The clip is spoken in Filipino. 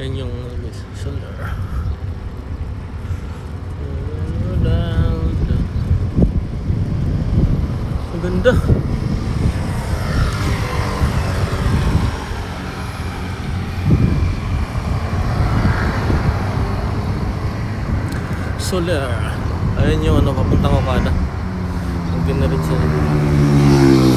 Ayan yung solar. Ano Ang ganda. Solar. Ayan yung ano, papuntang Okada. Ang ganda rin siya.